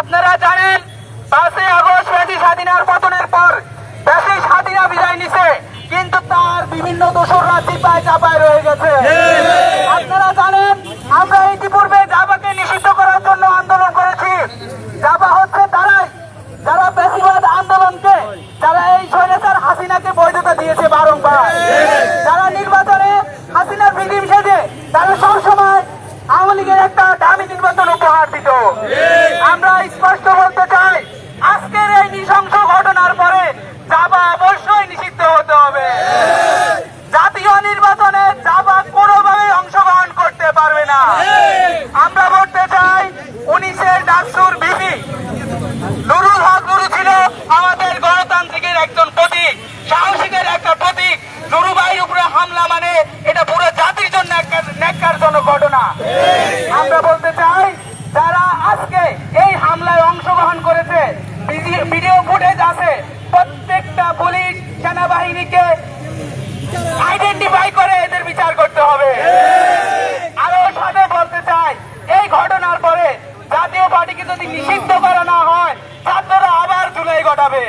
আপনারা জানেন, পাঁচই আগস্ট ব্যাসী স্বাধীনার পতনের পর ব্যাসী স্বাধীনা বিদায় নিছে, কিন্তু তার বিভিন্ন দোসররা চিপায় চাপায় রয়ে গেছে। আপনারা জানেন, আমরা ইতিপূর্বে জাবাকে নিষিদ্ধ করার জন্য আন্দোলন করেছি। জাবা হচ্ছে তারাই, যারা বেশিরভাগ আন্দোলনকে, যারা এই স্বৈরাচার হাসিনাকে বৈধতা দিয়েছে বারংবার। যারা নির্বাচনে হাসিনার ভিডিম সেজে, তারা সবসময় আওয়ামী লীগের একটা দামি নির্বাচন উপহার দিত। আমরা স্পষ্ট বলতে চাই, আজকের এই নৃশংস ঘটনার পরে জাবা অবশ্যই নিষিদ্ধ হতে হবে। জাতীয় নির্বাচনে জাবা কোনোভাবে অংশগ্রহণ করতে পারবে না। আমরা বলতে চাই উনিশের ডাকসুর বিপি নুরুল হক নুরু ছিল আমাদের গণতান্ত্রিকের একজন প্রতীক, সাহসিকের একটা প্রতীক। নুরুবাইয়ের উপরে হামলা মানে এটা পুরো জাতির জন্য ন্যাক্কারজনক ঘটনা। আমরা বলতে চাই, যারা আজকে পুলিশ সেনাবাহিনীকে আইডেন্টিফাই করে এদের বিচার করতে হবে। আরও সাথে বলতে চাই, এই ঘটনার পরে জাতীয় পার্টিকে যদি নিষিদ্ধ করা না হয়, ছাত্ররা আবার জুলাই ঘটাবে